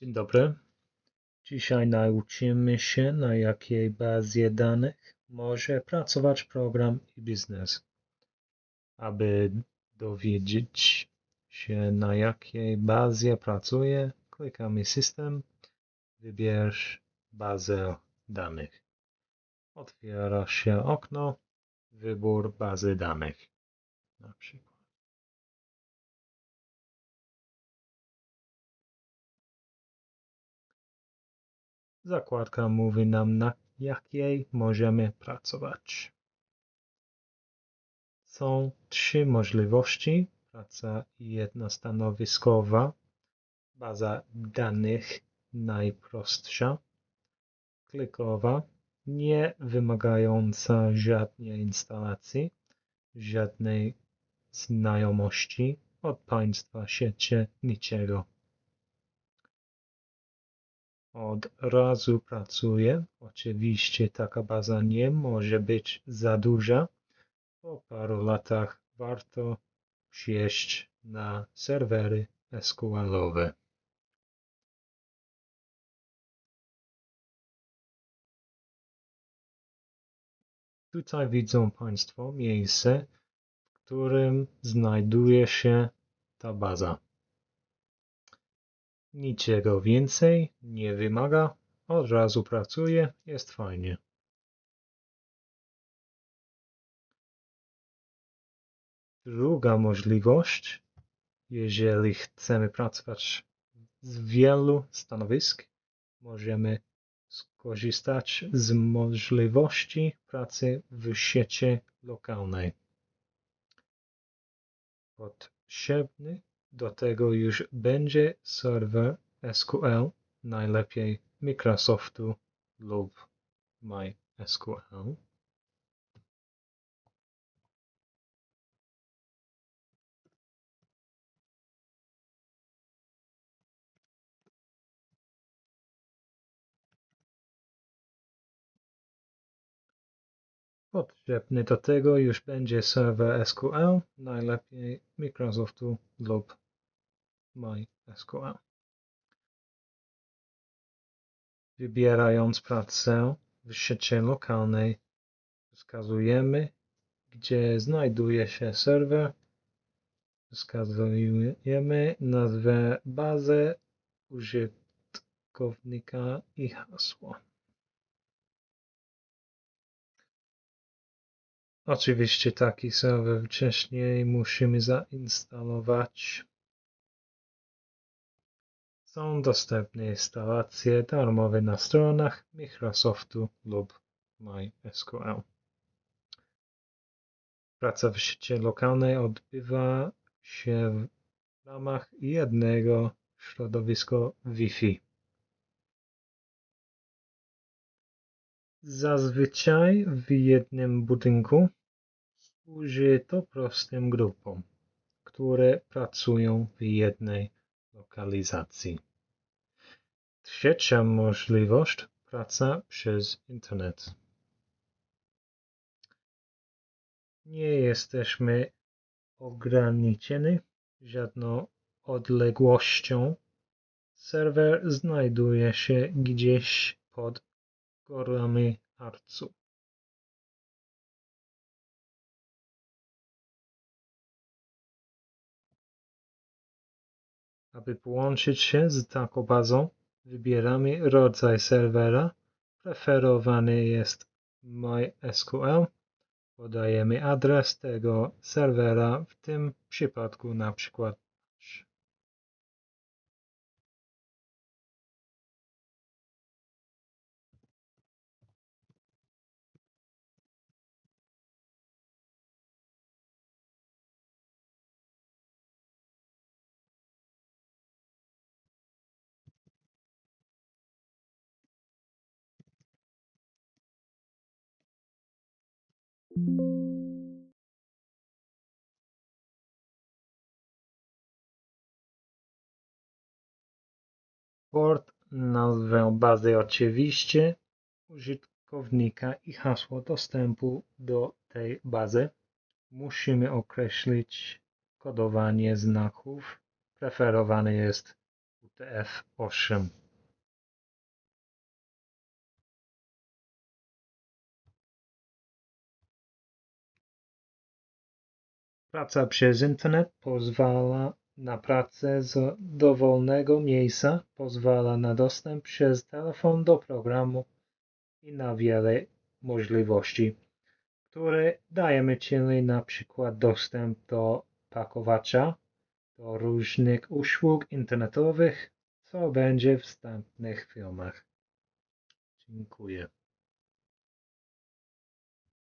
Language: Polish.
Dzień dobry. Dzisiaj nauczymy się, na jakiej bazie danych może pracować program i biznes. Aby dowiedzieć się, na jakiej bazie pracuje, klikamy System, wybierz bazę danych. Otwiera się okno, wybór bazy danych. Na przykład. Zakładka mówi nam, na jakiej możemy pracować. Są trzy możliwości: praca jednostanowiskowa, baza danych najprostsza, klikowa, nie wymagająca żadnej instalacji, żadnej znajomości od państwa sieci niczego od razu pracuje. Oczywiście taka baza nie może być za duża. Po paru latach warto przejść na serwery SQL-owe. Tutaj widzą Państwo miejsce, w którym znajduje się ta baza. Niczego więcej nie wymaga, od razu pracuje, jest fajnie. Druga możliwość, jeżeli chcemy pracować z wielu stanowisk, możemy skorzystać z możliwości pracy w sieci lokalnej. Potrzebny do tego już będzie serwer SQL, najlepiej Microsoftu lub MySQL. Potrzebny do tego już będzie serwer SQL, najlepiej Microsoftu lub MySQL. Wybierając pracę w sieci lokalnej, wskazujemy, gdzie znajduje się serwer, wskazujemy nazwę bazy użytkownika i hasło. Oczywiście taki serwer wcześniej musimy zainstalować. Są dostępne instalacje darmowe na stronach Microsoftu lub MySQL. Praca w sieci lokalnej odbywa się w ramach jednego środowiska Wi-Fi. Zazwyczaj w jednym budynku służy to prostym grupom, które pracują w jednej lokalizacji. Trzecia możliwość praca przez internet. Nie jesteśmy ograniczeni żadną odległością. Serwer znajduje się gdzieś pod górami Harcu. Aby połączyć się z taką bazą, wybieramy rodzaj serwera. Preferowany jest MySQL. Podajemy adres tego serwera, w tym przypadku na przykład Port, nazwę bazy oczywiście, użytkownika i hasło dostępu do tej bazy. Musimy określić kodowanie znaków. Preferowane jest TF8. Praca przez internet pozwala na pracę z dowolnego miejsca, pozwala na dostęp przez telefon do programu i na wiele możliwości, które dajemy czyli na przykład dostęp do pakowacza, do różnych usług internetowych, co będzie w następnych filmach. Dziękuję.